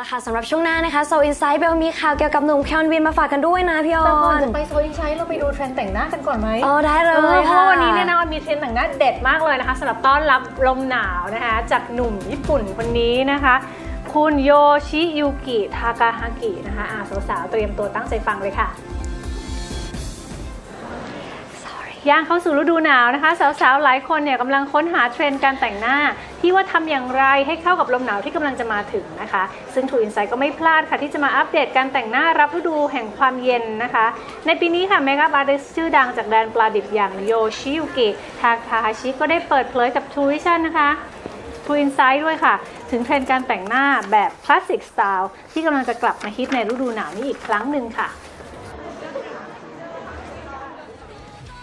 ละค่ะสำหรับช่วงหน้านะคะ So Insight เบลมีข่าวเกี่ยวกับหนุ่มแคลวินมาฝากกันด้วยนะพี่อแต่ก่ออนน จะไปโซนอินไซต์เราไปดูเทรนด์แต่งหน้ากันก่อนไหมอ๋อได้เลเออยเพค่ะ ราะวันนี้เนี่ยนะมีเทรนด์แต่งหน้าเด็ดมากเลยนะคะสำหรับต้อนรับลมหนาวนะคะ จากหนุ่มญี่ปุ่นคนนี้นะคะ คุณโยชิยุกิทากาฮากินะคะอ่าสาวๆเตรียมตัวตั้งใจฟังเลยค่ะ ย่างเข้าสู่ฤดูหนาวนะคะ สาวๆ หลายคนเนี่ยกำลังค้นหาเทรนด์การแต่งหน้า ที่ว่าทำอย่างไรให้เข้ากับลมหนาวที่กำลังจะมาถึงนะคะ ซึ่งทูอินไซก็ไม่พลาดค่ะ ที่จะมาอัปเดตการแต่งหน้ารับฤดูแห่งความเย็นนะคะ ในปีนี้ค่ะเมคอัพอาร์ติสชื่อดังจากแดนปลาดิบอย่างโยชิยุกิทาคาฮาชิก็ได้เปิดเผยกับทูวิชั่นนะคะทูอินไซด์ด้วยค่ะ ถึงเทรนด์การแต่งหน้าแบบคลาสสิกสไตล์ที่กำลังจะกลับมาฮิตในฤดูหนาวนี้อีกครั้งหนึ่งค่ะ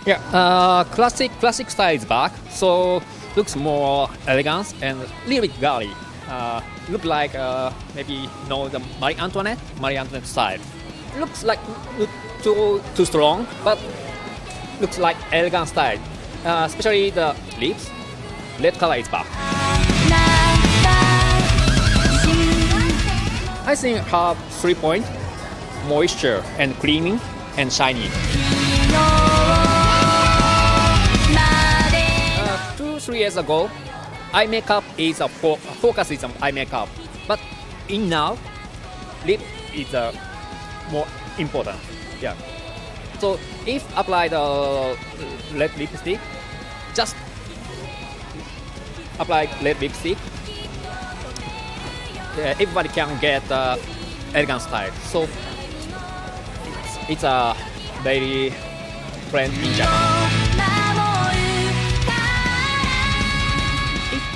Yeah, uh, classic classic style is back, so looks more elegant and a little bit girly. Uh, look like uh, maybe know the Marie Antoinette, Marie Antoinette style. Looks like look too too strong, but looks like elegant style. Uh, especially the lips, red color is back. I think have three point moisture and cleaning and shiny. Three years ago, eye makeup is a fo- focus is on eye makeup, but in now, lip is uh, more important. Yeah. So if apply the red lipstick, just apply red lipstick. uh, everybody can get uh, elegant style. So it's, it's a very trend in Japan.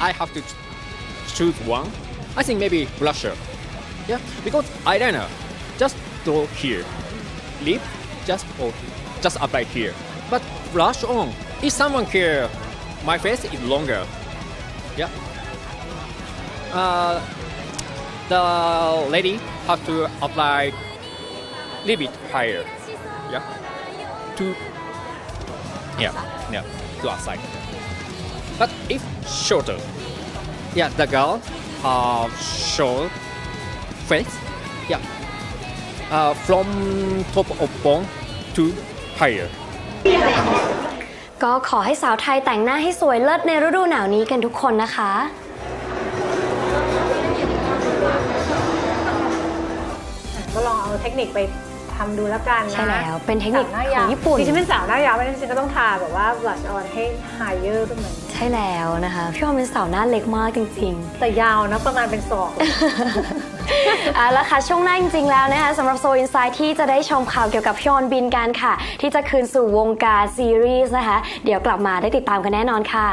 I have to ch- choose one, I think maybe blusher. Yeah, because eyeliner just draw here, lip just oh, just apply here. But blush on, if someone care, my face is longer. Yeah. Uh, the lady have to apply a little bit higher. Yeah. To yeah yeah to outside. But if shorter, yeah, the girl have short face, yeah, uh, from top of bone to higher. ก็ขอให้สาวไทยแต่งหน้าให้สวยเลิศในฤดูหนาวนี้กันทุกคนนะคะ ก็ลองเอาเทคนิคไป ทำดูแล้วกันนะใช่แล้วเป็นเทคนิคสาวหน้าขยาอวงญี่ปุ่นดิฉันเป็นสาวหน้ายาวไม่ได้ฉันก็ต้องทาแบบว่า blush on ให้ higher ขึ้นมาใช่แล้วนะคะพี่ออมเป็นสาวหน้าเล็กมากจริง ๆ แต่ยาวนะประมาณเป็นศอกเอาละค่ะช่วงหน้าจริงๆแล้วนะคะสำหรับโซอินไซด์ที่จะได้ชมข่าวเกี่ยวกับพี่ออนบินกันค่ะ ที่จะคืนสู่วงการซีรีส์นะคะ เดี๋ยวกลับมาได้ติดตามกันแน่นอนค่ะ